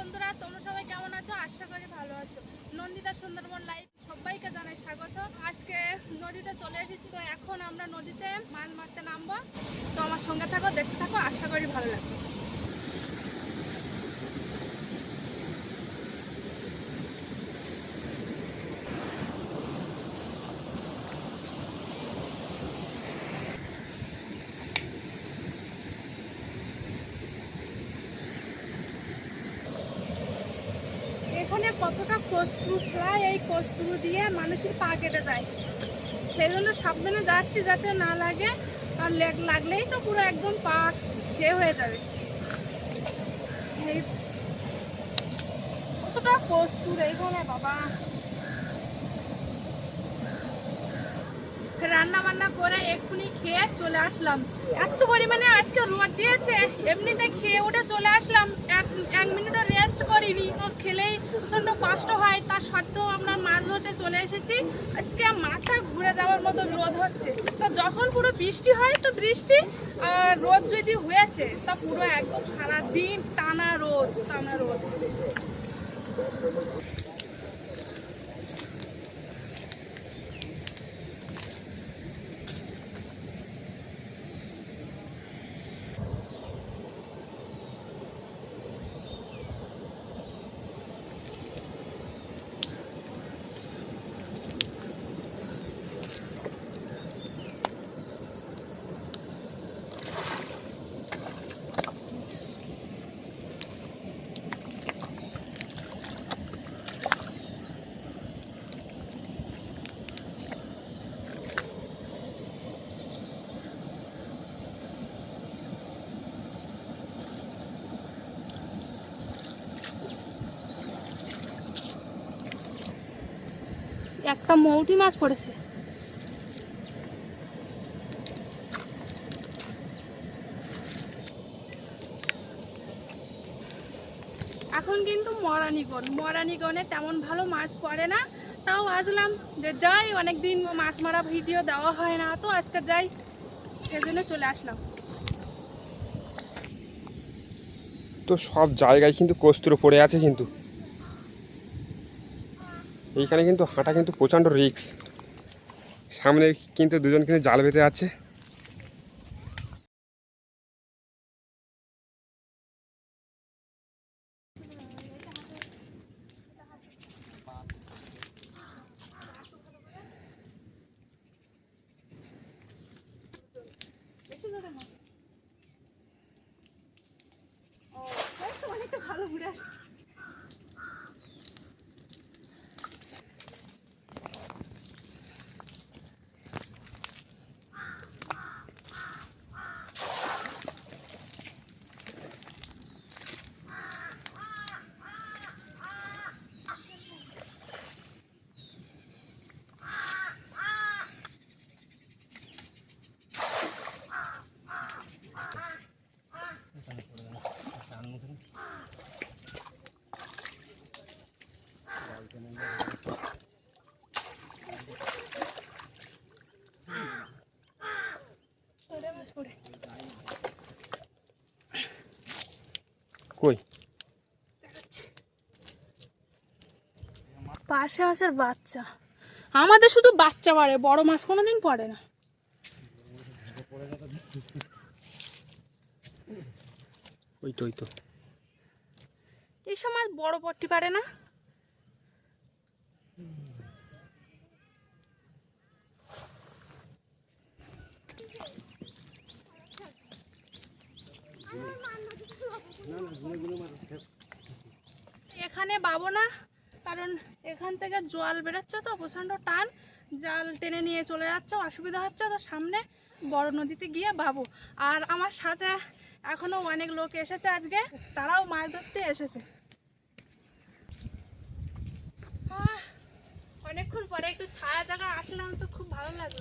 বন্ধুরা, তোমরা সবাই কেমন আছো? আশা করি ভালো আছো। নন্দিতা সুন্দরবন লাইভ সবাইকে জানাই স্বাগত। আজকে নদীতে চলে এসেছি, তো এখন আমরা নদীতে মাছ মারতে নামবো। তো আমার সঙ্গে থাকো, দেখতে থাকো, আশা করি ভালো লাগবে এখানে কতটা কস্তুরু ফ্লাই এই কস্তুরু দিয়ে মানুষের পা কেটে যায়। সেই জন্য সাবধানে যাচ্ছি যাতে না লাগে, আর লেগ- লাগলেই তো পুরো একদম পা খেয়ে হয়ে যাবে। কতটা কস্তুর এইখানে, বাবা। রান্না বান্না করে এক্ষুনি খেয়ে চলে আসলাম। এত পরিমাণে আজকে রোদ দিয়েছে, এমনিতে খেয়ে উঠে চলে আসলাম। এক এক মিনিটও রেস্ট করিনি। খেলেই প্রচণ্ড কষ্ট হয়, তার সত্ত্বেও আমরা মাছ ধরতে চলে এসেছি। আজকে মাথা ঘুরে যাওয়ার মতো রোদ হচ্ছে। তো যখন পুরো বৃষ্টি হয়, তো বৃষ্টি, আর রোদ যদি হয়েছে, তা পুরো একদম সারাদিন টানা রোদ টানা রোদ। একটা মৌটি মাছ পড়েছে। এখন কিন্তু মরানিগণ, মরানিগণে তেমন ভালো মাছ পড়ে না। তাও আসলাম যে যাই, অনেকদিন মাছ মারা ভিডিও দেওয়া হয় না, তো আজকে যাই, সেজন্য চলে আসলাম। তো সব জায়গায় কিন্তু কস্তুর পড়ে আছে কিন্তু। এইখানে কিন্তু হাঁটা কিন্তু প্রচণ্ড রিক্স সামনে কিন্তু দুজন কিন্তু জাল বেঁধে আছে। কই। পাশে আছে বাচ্চা। আমাদের শুধু বাচ্চা পড়ে বড় মাছ কোনোদিন পড়ে না। ওই তো ওই তো। এইসব মাছ বড় পড়তে পারে না? এখানে পাবো না, কারণ এখান থেকে জল বেরোচ্ছে তো, প্রচণ্ড টান। জাল টেনে নিয়ে চলে যাচ্ছে, অসুবিধা হচ্ছে তো সামনে, বড় নদীতে গিয়ে ভাবো আর আমার সাথে এখনও অনেক লোক এসেছে আজকে, তারাও মাছ ধরতে এসেছে। অনেকক্ষণ পরে একটু ছায়া জায়গা আসলাম তো খুব ভালো লাগল।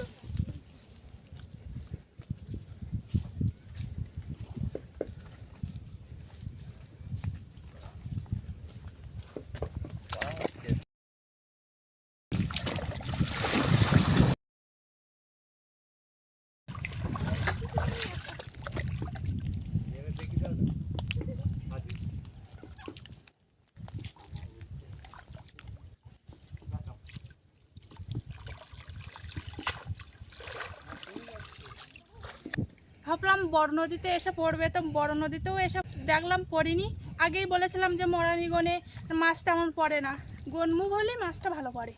বড় নদীতে এসে পড়বে, তো বড় নদীতেও এসে দেখলাম পড়িনি। আগেই বলেছিলাম যে মরানি গনে মাছ তেমন পড়ে না। গনমুখ হলেই মাছটা ভালো পড়ে।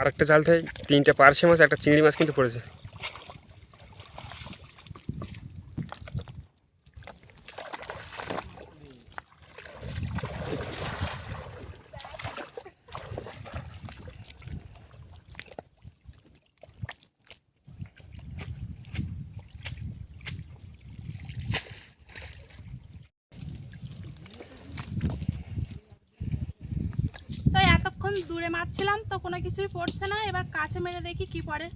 আরেকটা জাল থেকে তিনটে পার্শে মাছ, একটা চিংড়ি মাছ কিন্তু পড়েছে তো এতক্ষণ দূরে মারছিলাম তো কোনো কিছুই পড়ছে না এবার কাছে মেরে দেখি কি পড়ে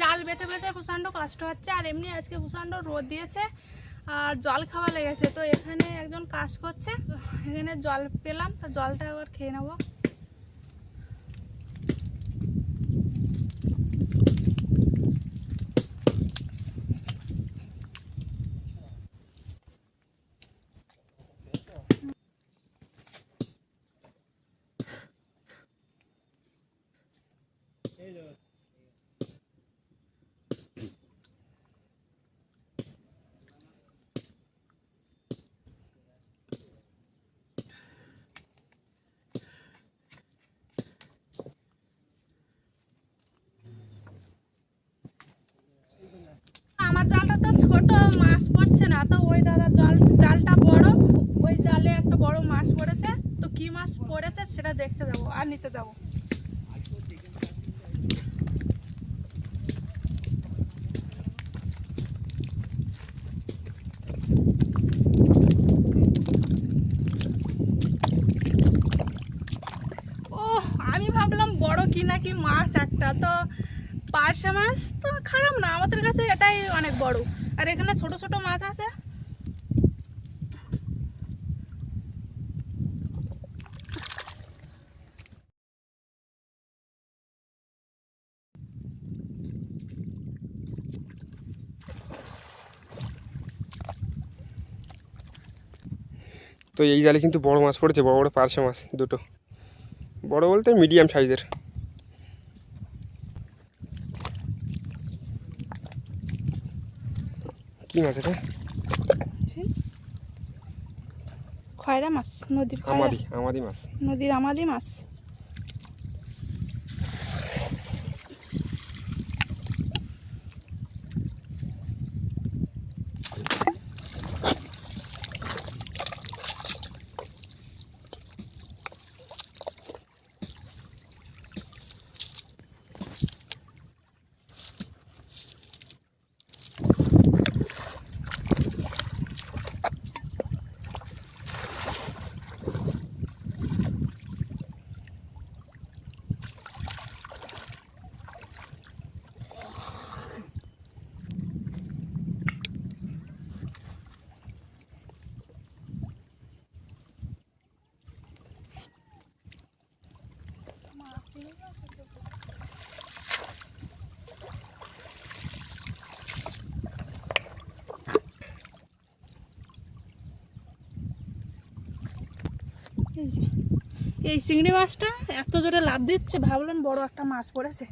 জাল বেঁধে বেঁধে প্রচণ্ড কষ্ট হচ্ছে, আর এমনি আজকে প্রচণ্ড রোদ দিয়েছে আর জল খাওয়া লেগেছে। তো এখানে একজন কাজ করছে, এখানে জল পেলাম, তো জলটা আবার খেয়ে নেব আমার জালটা তো ছোট, মাছ পড়ছে না। তো ওই দাদা জল, জালটা বড়, ওই জালে একটা বড় মাছ পড়েছে। তো কি মাছ পড়েছে সেটা দেখতে যাব, আর নিতে যাব ও আমি ভাবলাম বড় কি নাকি মাছ একটা তো পার্শে মাছ তো খারাপ না, আমাদের কাছে এটাই অনেক বড়। আর এখানে ছোট ছোট মাছ আছে। তো এই জালে কিন্তু বড় মাছ পড়েছে, বড় বড় পার্শে মাছ দুটো। বড় বলতে মিডিয়াম সাইজের কি মাছ এটা খয়রা মাছ নদীর আমাদি আমাদি মাছ। নদীর আমাদি মাছ এই যে এই চিংড়ি মাছটা এত জোরে লাভ দিচ্ছে ভাবলাম বড় একটা মাছ পড়েছে।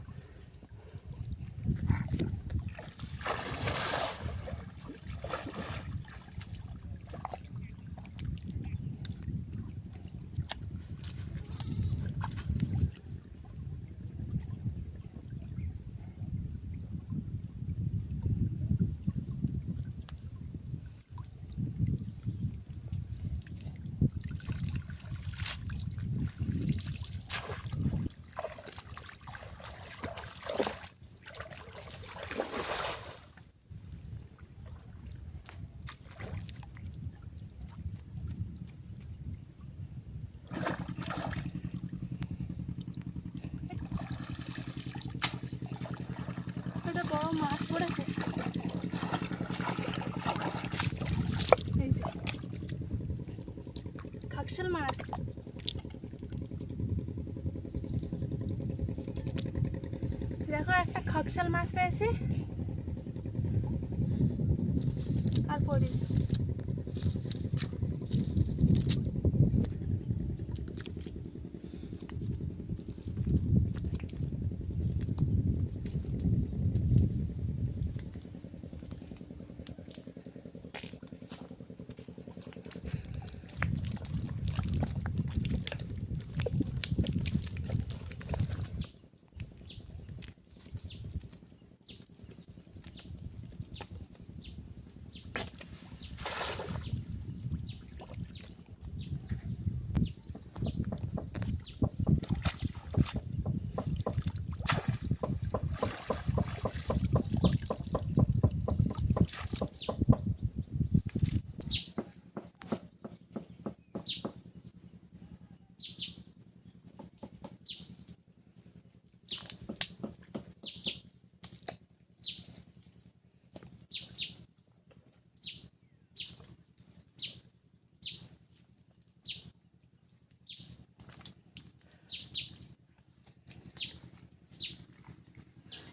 মাছ পড়েছে এই খাকশাল মাছ দেখো একটা খাকশাল মাছ পেয়েছি আর পড়ি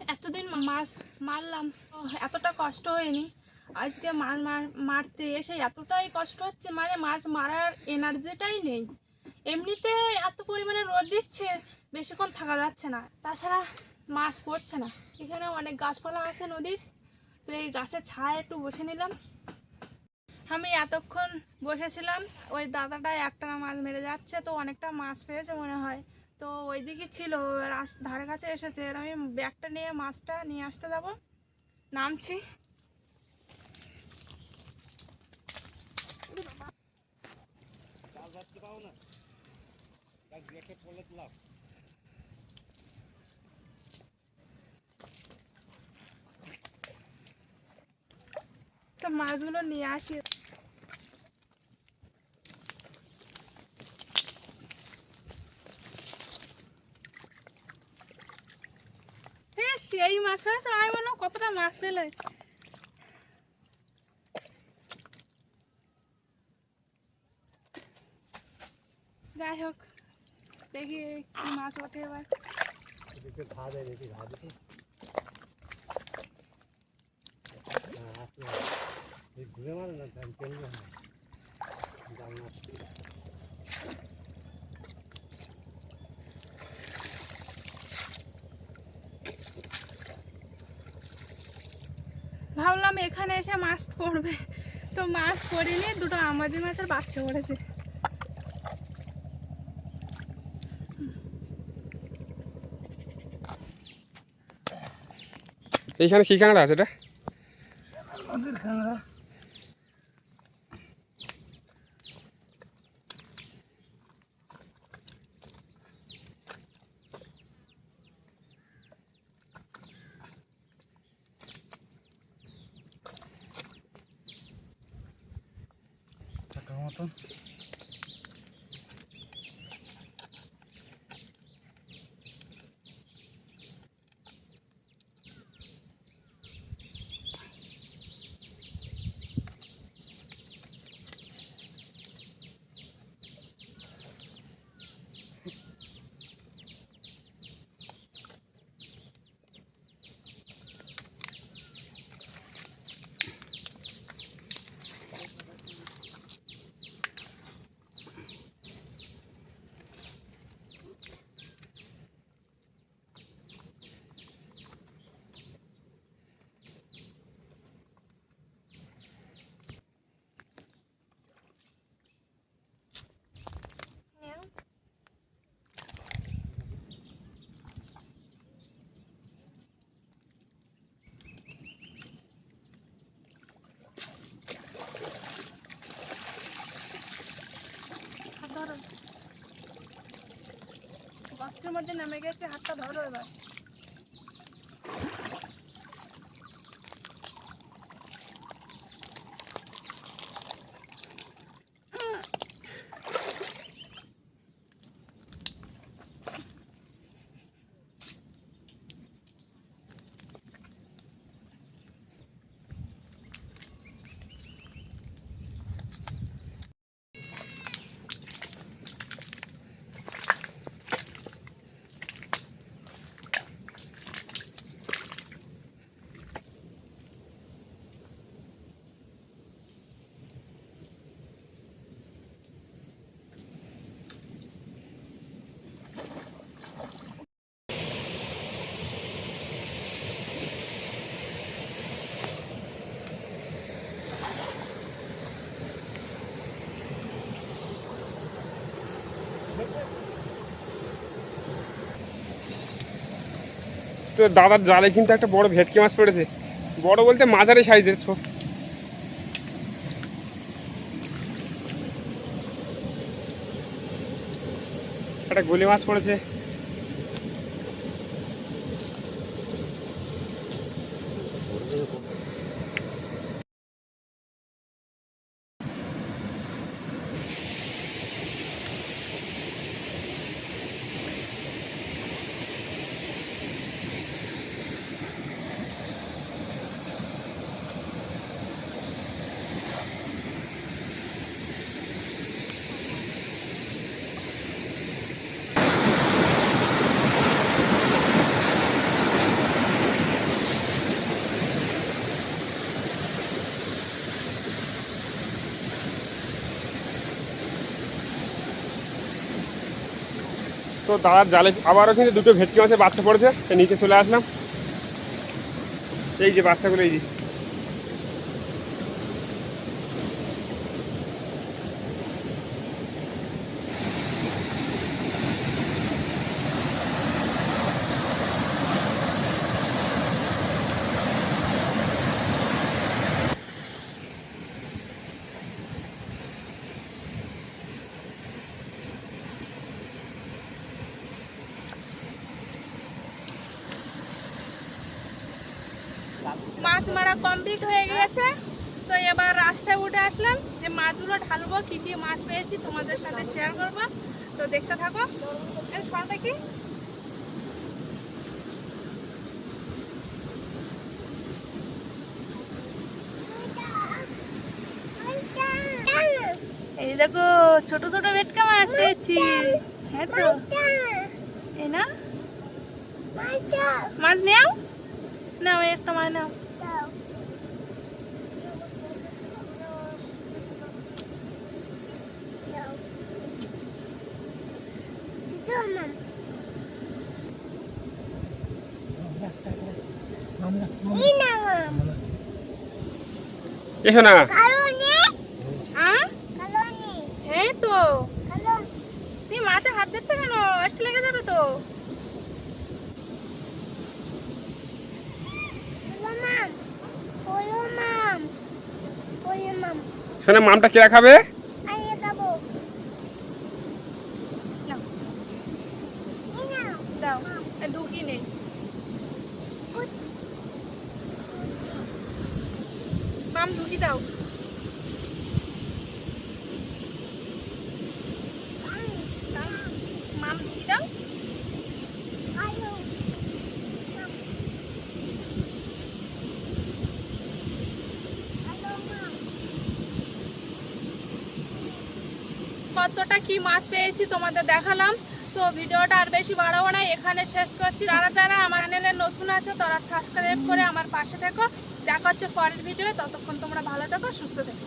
এতদিন মাছ মারলাম। এতটা কষ্ট হয়নি। আজকে মাছ মার- মারতে এসে এতটাই কষ্ট হচ্ছে মানে মাছ মারার এনার্জিটাই নেই। এমনিতে এত পরিমাণে রোদ দিচ্ছে, বেশিক্ষণ থাকা যাচ্ছে না। তাছাড়া মাছ পড়ছে না। এখানে অনেক গাছপালা আছে নদীর। তো এই গাছের ছায়া একটু বসে নিলাম। আমি এতক্ষণ বসেছিলাম, ওই দাদাটা একটা মাছ মেরে যাচ্ছে, তো অনেকটা মাছ পেয়েছে মনে হয়। তো ওইদিকে ছিল রাস- ধারে কাছে এসেছে। আমি ব্যাগটা নিয়ে মাছটা নিয়ে আসতে যাব। নামছি। তো মাছগুলো নিয়ে আসি। সেই মাছ পেয়েছে আমি বললাম কতটা মাছ পেলে? যাই হোক। দেখি কি মাছ ওঠে এবার ঘুরে মারে না ভাবলাম এখানে এসে মাছ পড়বে তো মাছ পড়িনি দুটো আমাজি মাছের বাচ্চা পড়েছে। এইখানে কী কাঁকড়া আছে এটা? খাংরা মতন হাত ধরো গর্তের মধ্যে নেমে গেছে হাতটা ধরো এবার। তো দাদার জালে কিন্তু একটা বড় ভেটকি মাছ পড়েছে। বড় বলতে মাঝারি সাইজের, ছোট। একটা গুলি মাছ পড়েছে। তো দাদার জালে আবারও কিন্তু দুটো ভেটকি মাছের বাচ্চা পড়েছে নিচে চলে আসলাম। এই যে বাচ্চাগুলো, এই যে। মাছ মারা কমপ্লিট হয়ে গেছে তো এবার রাস্তায় উঠে আসলাম যে মাছগুলো ঢালবো কি কি মাছ পেয়েছি তোমাদের সাথে শেয়ার করব। তো দেখতে থাকো। এর কি এই দেখো ছোট ছোট ভেটকা মাছ পেয়েছি। হ্যাঁ তো। এই না? মাছ নেও নাও একটা মাছ নাও। এসো না। হ্যাঁ তো। তুই মাছে হাত দিচ্ছ কেন? একটু লেগে যাবে তো? শোনা মামটা কিরা খাবে মাম ঢুকি দাও মাম ঢুকি দাও কতটা কি মাছ পেয়েছি তোমাদের দেখালাম। তো ভিডিওটা আর বেশি বাড়াবো না, এখানে শেষ করছি। যারা যারা আমার চ্যানেলে নতুন আছে, তারা সাবস্ক্রাইব করে আমার পাশে থেকো। দেখা হচ্ছে পরের ভিডিও ততক্ষণ তোমরা ভালো থেকো, সুস্থ থেকো।